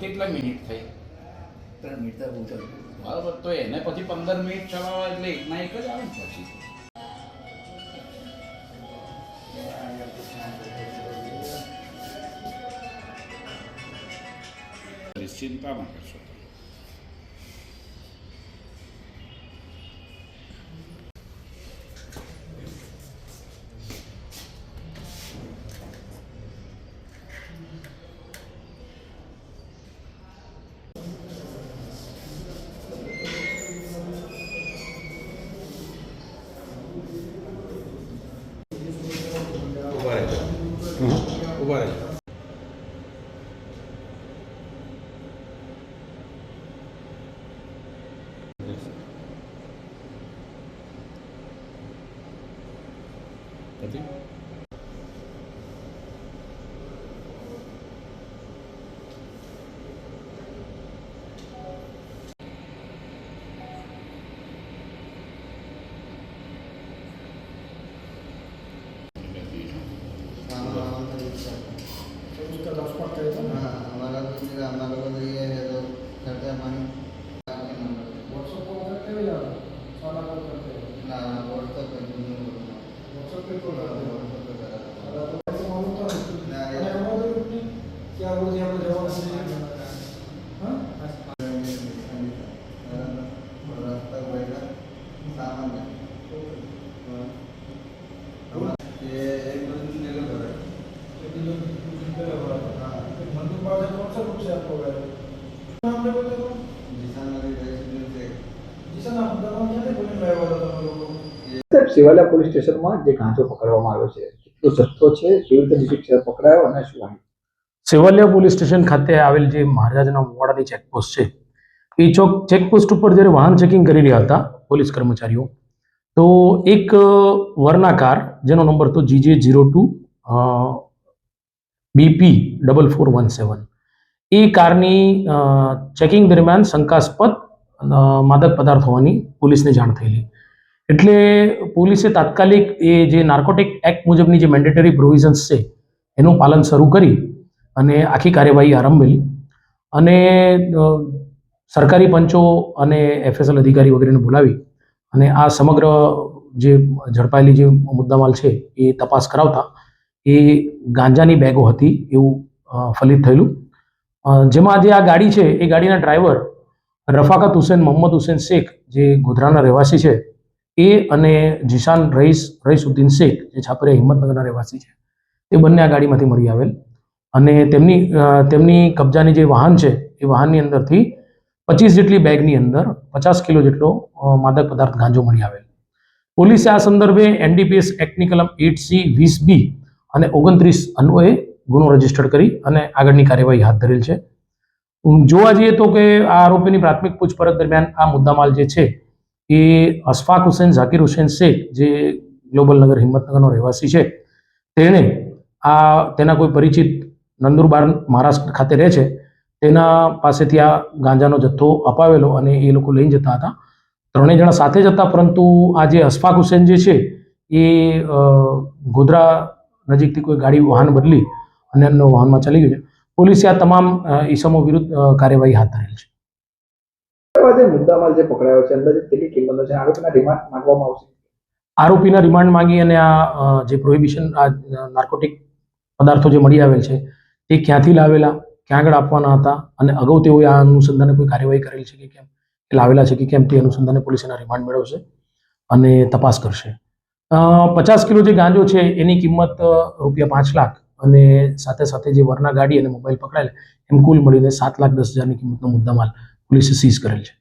કેટલા મિનિટ થઈ? ત્રણ મિનિટ પૂછો બરાબર તો એને પછી પંદર મિનિટ ચલાવવા એટલે એકના એક જ આવે ને પછી? ચિંતા ના કરશો Угу. А ты? Thank you. છે આપકો ગાડી નામ લેવો તો પોલીસ સ્ટેશનમાં જે ગાંજો પકડવામાં આવ્યો છે કેટલો જથ્થો છે કેવી રીતે ડિસ્ટ્રિક્ટ પકડાયો અને શું આવ્યું? સેવાલિયા પોલીસ સ્ટેશન ખાતે આવેલ જે મહારાજના મોડાની ચેકપોસ્ટ છે એ ચોક ચેકપોસ્ટ ઉપર જ્યારે વાહન ચેકિંગ કરી રહ્યા હતા પોલીસ કર્મચારીઓ તો એક વરના કાર જેનો નંબર તો GJ zero two BP double four one seven. એ કારની ચેકિંગ દરમિયાન શંકાસ્પદ માદક પદાર્થ હોવાની પોલીસને જાણ થયેલી. એટલે પોલીસે તાત્કાલિક એ જે નાર્કોટિક એક્ટ મુજબની જે મેન્ડેટરી પ્રોવિઝન્સ છે, એનું પાલન શરૂ કરી અને આખી કાર્યવાહી આરંભેલી અને સરકારી પંચો અને એફએસએલ અધિકારી વગેરેને બોલાવી અને આ સમગ્ર જે ઝડપાયેલી જે મુદ્દામાલ છે, એ તપાસ કરાવતા એ ગાંજાની બેગો હતી એવું ફલિત થયેલું. જેમાં જે આ ગાડી છે, એ ગાડીના ડ્રાઈવર રફાકત હુસેન, મોહમ્મદ હુસેન શેખ, જે ગોધરાના રહેવાસી છે, એ અને જીશાન રઈસ, રઈસુદ્દીન શેખ, જે છાપરિયા હિંમતનગરના રહેવાસી છે એ બંને આ ગાડીમાંથી મળી આવેલ. અને તેમની તેમની કબજાની જે વાહન છે, એ વાહનની અંદરથી પચીસ જેટલી બેગની અંદર પચાસ કિલો જેટલો માદક પદાર્થ ગાંજો મળી આવેલ. પોલીસે આ સંદર્ભે એનડીપીએસ એક્ટની કલમ એટ સી વીસ બી અને ઓગણત્રીસ અન્વયે ગુનો રજિસ્ટર કરી અને આગળની કાર્યવાહી હાથ ધરેલ છે. જોવા જઈએ તો કે આ આરોપીની પ્રાથમિક પૂછપરછ દરમિયાન આ મુદ્દામાલ જે છે એ અશફાક હુસેન, ઝાકીર હુસેન શેખ, જે ગ્લોબલ નગર હિંમતનગરનો રહેવાસી છે, તેણે આ તેના કોઈ પરિચિત નંદુરબાર મહારાષ્ટ્ર ખાતે રહે છે, તેના પાસેથી આ ગાંજાનો જથ્થો અપાવેલો અને એ લોકો લઈને જતા હતા. ત્રણેય જણા સાથે જ હતા, પરંતુ આ જે અશફાક હુસેન જે છે એ ગોધરા નજીકથી કોઈ ગાડી વાહન બદલી અને એમનો વાહનમાં ચાલી ગયું છે. પોલીસે આ તમામ ઈસમો વિરુદ્ધ કાર્યવાહી હાથ ધરેલ છે. એ જે પકડાયો છે અંદાજે કેટલી કિંમતનો છે? આરોપીના રિમાન્ડ માંગવામાં આવશે? આરોપીના રિમાન્ડ માંગી અને આ જે પ્રોહિબિશન આ નાર્કોટિક પદાર્થો જે મળી આવેલ છે તે ક્યાંથી લાવેલા ક્યાં આગળ આપવાના હતા અને અગાઉ તેઓએ આ અનુસંધાને કોઈ કાર્યવાહી કરેલ છે કે કેમ? એ લાવેલા છે કે કેમ? તે અનુસંધાને પોલીસ એના રિમાન્ડ મેળવશે અને તપાસ કરશે. પચાસ કિલો જે ગાંજો છે એની કિંમત રૂપિયા પાંચ લાખ અને સાથે સાથે જે વરના ગાડી અને મોબાઈલ પકડાયેલ, એમ કુલ મળીને સાત લાખ દસ હજારની કિંમતનો મુદ્દામાલ પોલીસે સીઝ કરેલ છે.